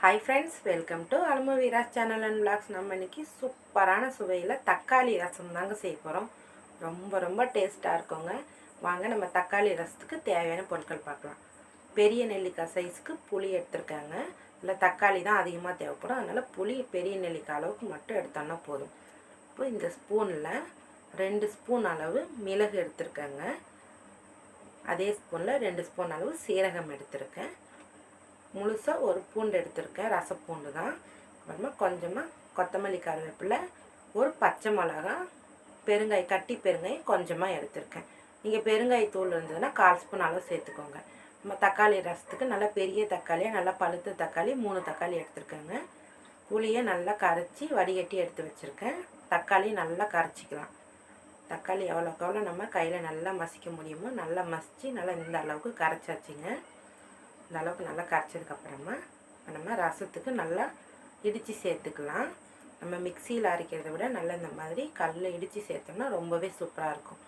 Hi friends welcome to அலுமு வீராஸ் channel and blocks நம்ம இன்னைக்கு சூப்பரான சுவையில் தக்காளி ரசம் தாங்க செய்ய போகிறோம் ரொம்ப ரொம்ப டேஸ்ட்டாக இருக்குங்க. வாங்க நம்ம தக்காளி ரசத்துக்கு தேவையான பொருட்கள் பார்க்கலாம். பெரிய நெல்லிக்காய் சைஸுக்கு புளி எடுத்திருக்காங்க. இல்லை தக்காளி தான் அதிகமாக தேவைப்படும். அதனால் புளி பெரிய நெல்லிக்காய் அளவுக்கு மட்டும் எடுத்தோம்னா போதும். இப்போ இந்த ஸ்பூனில் ரெண்டு ஸ்பூன் அளவு மிளகு எடுத்திருக்காங்க. அதே ஸ்பூனில் ரெண்டு ஸ்பூன் அளவு சீரகம் எடுத்திருக்கேன். முழுசாக ஒரு பூண்டு எடுத்திருக்கேன். ரசப்பூண்டு தான். அப்புறமா கொஞ்சமாக கொத்தமல்லி கருவேப்பிலை ஒரு பச்சை மிளகா பெருங்காய் கட்டி பெருங்காய் கொஞ்சமாக எடுத்திருக்கேன். நீங்கள் பெருங்காய் தூள் இருந்ததுன்னா கால் ஸ்பூன் அளவு சேர்த்துக்கோங்க. நம்ம தக்காளி ரசத்துக்கு நல்லா பெரிய தக்காளியாக நல்லா பழுத்த தக்காளி மூணு தக்காளி எடுத்திருக்கேங்க. புளியை நல்லா கரைச்சி வடிகட்டி எடுத்து வச்சுருக்கேன். தக்காளி நல்லா கரைச்சிக்கலாம். தக்காளி எவ்வளோக்கு எவ்வளோ நம்ம கையில் நல்லா மசிக்க முடியுமோ நல்லா மசித்து நல்லா இந்த அளவுக்கு கரைச்சாச்சுங்க. இந்த அளவுக்கு நல்லா கரைச்சதுக்கப்புறமா நம்ம ரசத்துக்கு நல்லா இடித்து சேர்த்துக்கலாம். நம்ம மிக்சியில் அரைக்கிறத விட நல்லா இந்த மாதிரி கல்லில் இடித்து சேர்த்தோம்னா ரொம்பவே சூப்பராக இருக்கும்.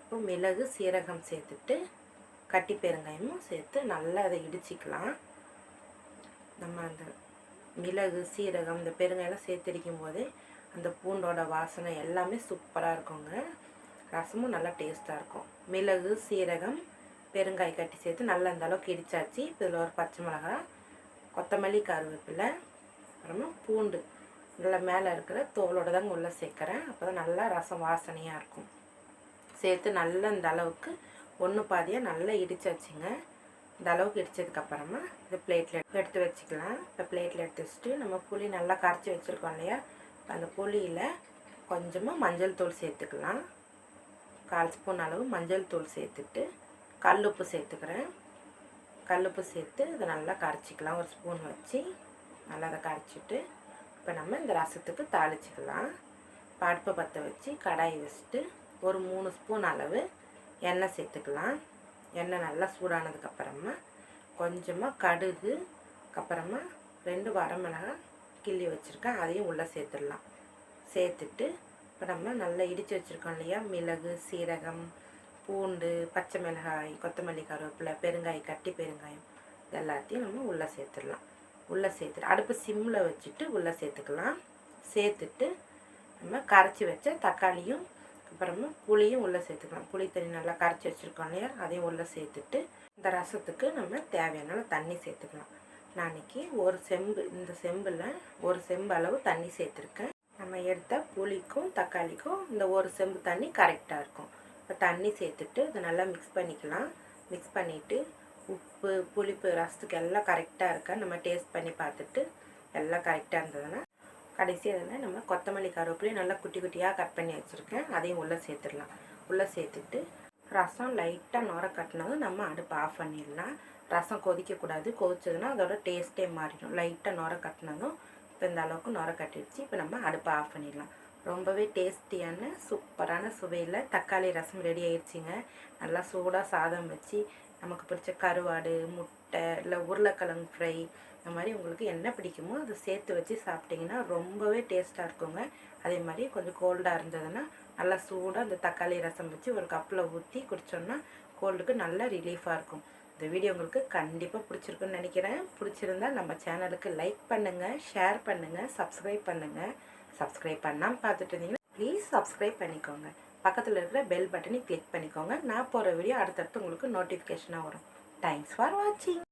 இப்போ மிளகு சீரகம் சேர்த்துட்டு கட்டி பெருங்காயமும் சேர்த்து நல்லா அதை இடிச்சிக்கலாம். நம்ம அந்த மிளகு சீரகம் இந்த பெருங்காயெல்லாம் சேர்த்து போதே அந்த பூண்டோட வாசனை எல்லாமே சூப்பராக இருக்குங்க. ரசமும் நல்லா டேஸ்ட்டாக இருக்கும். மிளகு சீரகம் பெருங்காய் கட்டி சேர்த்து நல்லா இந்த அளவுக்கு இடித்தாச்சு இப்போ இதில் ஒரு பச்சை மிளகாய் கொத்தமல்லி கருவேப்பிலை அப்புறமா பூண்டு. நல்லா மேலே இருக்கிற தோலோடு தாங்க உள்ளே சேர்க்குறேன். அப்போ தான் நல்லா ரசம் வாசனையாக இருக்கும். சேர்த்து நல்லா இந்த அளவுக்கு ஒன்று பாதியாக நல்லா இடித்தாச்சுங்க இந்த அளவுக்கு இடித்ததுக்கப்புறமா இது பிளேட்டில் எடுத்து வச்சுக்கலாம். இப்போ பிளேட்டில் எடுத்து வச்சுட்டு நம்ம புளி நல்லா கரைச்சி வச்சுருக்கோம் இல்லையா? அந்த புளியில் கொஞ்சமாக மஞ்சள் தூள் சேர்த்துக்கலாம். கால் ஸ்பூன் அளவு மஞ்சள் தூள் சேர்த்துட்டு கல் உப்பு சேர்த்துக்கிறேன். உப்பு சேர்த்து இதை நல்லா கரைச்சிக்கலாம். ஒரு ஸ்பூன் வச்சு நல்லா அதை கரைச்சிட்டு இப்போ நம்ம இந்த ரசத்துக்கு தாளிச்சிக்கலாம். பருப்பை பற்ற வச்சு கடாய் வச்சுட்டு ஒரு மூணு ஸ்பூன் அளவு எண்ணெய் சேர்த்துக்கலாம். எண்ணெய் நல்லா சூடானதுக்கப்புறமா கொஞ்சமாக கடுகு அப்புறமா ரெண்டு வரமிளகாய் கிள்ளி வச்சுருக்கேன். அதையும் உள்ளே சேர்த்துடலாம். சேர்த்துட்டு இப்போ நம்ம நல்லா இடித்து வச்சுருக்கோம் இல்லையா? மிளகு சீரகம் பூண்டு பச்சை மிளகாய் கொத்தமல்லி கருவேப்பிலை பெருங்காயம் கட்டி பெருங்காயம் எல்லாத்தையும் நம்ம உள்ளே சேர்த்துடலாம். உள்ளே சேர்த்துட்டு அடுப்பு சிம்மில் வச்சுட்டு உள்ளே சேர்த்துக்கலாம். சேர்த்துட்டு நம்ம கரைச்சி வச்ச தக்காளியும் அப்புறமா புளியும் உள்ளே சேர்த்துக்கலாம். புளி தண்ணி நல்லா கரைச்சி வச்சுருக்கோம் இல்லையா? அதையும் உள்ளே சேர்த்துட்டு இந்த ரசத்துக்கு நம்ம தேவையான தண்ணி சேர்த்துக்கலாம். நான் அன்றைக்கி ஒரு செம்பு இந்த செம்பில் ஒரு செம்பு அளவு தண்ணி சேர்த்துருக்கேன். நம்ம எடுத்த புளிக்கும் தக்காளிக்கும் இந்த ஒரு செம்பு தண்ணி கரெக்டாக இருக்கும். இப்போ தண்ணி சேர்த்துட்டு இதை நல்லா மிக்ஸ் பண்ணிக்கலாம். மிக்ஸ் பண்ணிவிட்டு உப்பு புளிப்பு ரசத்துக்கு எல்லாம் கரெக்டாக இருக்கா? நம்ம டேஸ்ட் பண்ணி பார்த்துட்டு எல்லாம் கரெக்டாக இருந்ததுன்னா கடைசி அதில் நம்ம கொத்தமல்லி கருவேப்பிலையும் நல்லா குட்டி குட்டியாக கட் பண்ணி வச்சுருக்கேன். அதையும் உள்ளே சேர்த்துடலாம். உள்ளே சேர்த்துட்டு ரசம் லைட்டாக நுர கட்டினதும் நம்ம அடுப்பு ஆஃப் பண்ணிடலாம். ரசம் கொதிக்கக்கூடாது. கொதிச்சதுன்னா அதோட டேஸ்ட்டே மாறிடும். லைட்டாக நுர கட்டினதும் இப்போ இந்த அளவுக்கு நுர கட்டிடுச்சு. இப்போ நம்ம அடுப்பை ஆஃப் பண்ணிடலாம். ரொம்பவே டேஸ்டியான சூப்பரான சுவையில் தக்காளி ரசம் ரெடி ஆயிடுச்சிங்க நல்லா சூடாக சாதம் வச்சு நமக்கு பிடிச்ச கருவாடு முட்டை இல்லை உருளைக்கிழங்கு ஃப்ரை இந்த மாதிரி உங்களுக்கு என்ன பிடிக்குமோ அதை சேர்த்து வச்சு சாப்பிட்டிங்கன்னா ரொம்பவே டேஸ்ட்டாக இருக்குங்க. அதே மாதிரி கொஞ்சம் கோல்டாக இருந்ததுன்னா நல்லா சூடாக அந்த தக்காளி ரசம் வச்சு ஒரு கப்பில் ஊற்றி குடித்தோம்னா கோல்டுக்கு நல்லா ரிலீஃபாக இருக்கும். இந்த வீடியோ உங்களுக்கு கண்டிப்பாக பிடிச்சிருக்குன்னு நினைக்கிறேன். பிடிச்சிருந்தா நம்ம சேனலுக்கு லைக் பண்ணுங்கள் ஷேர் பண்ணுங்கள் சப்ஸ்கிரைப் பண்ணுங்கள் சப்ஸ்கிரைப் பண்ணாமல் பார்த்துட்டு இருந்தீங்கன்னா ப்ளீஸ் சப்ஸ்கிரைப் பண்ணிக்கோங்க. பக்கத்தில் இருக்கிற பெல் பட்டனை கிளிக் பண்ணிக்கோங்க. நான் போகிற வீடியோ அடுத்தடுத்து உங்களுக்கு நோட்டிஃபிகேஷனாக வரும். தேங்க்ஸ் ஃபார் வாட்சிங்